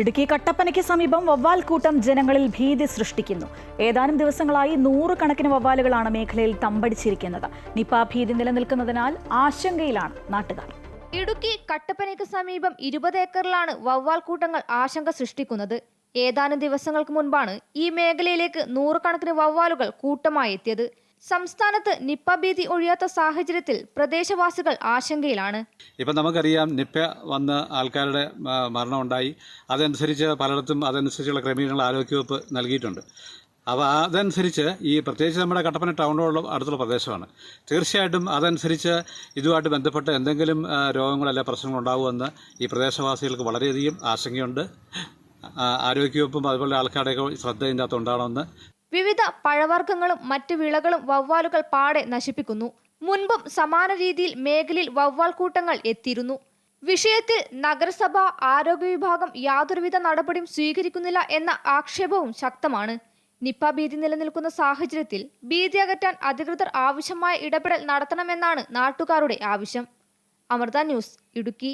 ഇടുക്കി കട്ടപ്പനയ്ക്ക് സമീപം വവ്വാൽ കൂട്ടം ജനങ്ങളിൽ ഭീതി സൃഷ്ടിക്കുന്നു. ഏതാനും ദിവസങ്ങളായി നൂറുകണക്കിന് വവ്വാലുകളാണ് മേഖലയിൽ തമ്പടിച്ചിരിക്കുന്നത്. നിപ ഭീതി നിലനിൽക്കുന്നതിനാൽ ആശങ്കയിലാണ് നാട്ടുകാർ. ഇടുക്കി കട്ടപ്പനയ്ക്ക് സമീപം ഇരുപത് ഏക്കറിലാണ് വവ്വാൽ കൂട്ടങ്ങൾ ആശങ്ക സൃഷ്ടിക്കുന്നത്. ഏതാനും ദിവസങ്ങൾക്ക് മുൻപാണ് ഈ മേഖലയിലേക്ക് നൂറുകണക്കിന് വവ്വാലുകൾ കൂട്ടമായി എത്തിയത്. സംസ്ഥാനത്ത് നിപ്പ ഭീതി ഒഴിയാത്ത സാഹചര്യത്തിൽ പ്രദേശവാസികൾ ആശങ്കയിലാണ്. ഇപ്പം നമുക്കറിയാം നിപ്പ വന്ന് ആൾക്കാരുടെ മരണമുണ്ടായി. അതനുസരിച്ച് പലയിടത്തും അതനുസരിച്ചുള്ള ക്രമീകരണങ്ങൾ ആരോഗ്യവകുപ്പ് നൽകിയിട്ടുണ്ട്. അപ്പോൾ അതനുസരിച്ച് ഈ പ്രത്യേകിച്ച് നമ്മുടെ കട്ടപ്പന ടൗണിലുള്ള അടുത്തുള്ള പ്രദേശമാണ്. തീർച്ചയായിട്ടും അതനുസരിച്ച് ഇതുമായിട്ട് ബന്ധപ്പെട്ട് എന്തെങ്കിലും രോഗങ്ങളല്ല പ്രശ്നങ്ങളുണ്ടാകുമെന്ന് ഈ പ്രദേശവാസികൾക്ക് വളരെയധികം ആശങ്കയുണ്ട്. ആരോഗ്യവകുപ്പും അതുപോലെ ആൾക്കാരുടെയൊക്കെ ശ്രദ്ധ ഇതിന്റെ അകത്ത് ഉണ്ടാകണമെന്ന് വിവിധ പഴവർഗങ്ങളും മറ്റു വിളകളും വവ്വാലുകൾ പാടെ നശിപ്പിക്കുന്നു. മുൻപും സമാന രീതിയിൽ മേഖലയിൽ വവ്വാൽ കൂട്ടങ്ങൾ എത്തിയിരുന്നു. വിഷയത്തിൽ നഗരസഭ ആരോഗ്യ വിഭാഗം യാതൊരുവിധ നടപടിയും സ്വീകരിക്കുന്നില്ല എന്ന ആക്ഷേപവും ശക്തമാണ്. നിപ്പ ഭീതി നിലനിൽക്കുന്ന സാഹചര്യത്തിൽ ഭീതി അകറ്റാൻ അധികൃതർ ആവശ്യമായ ഇടപെടൽ നടത്തണമെന്നാണ് നാട്ടുകാരുടെ ആവശ്യം. അമൃത ന്യൂസ് ഇടുക്കി.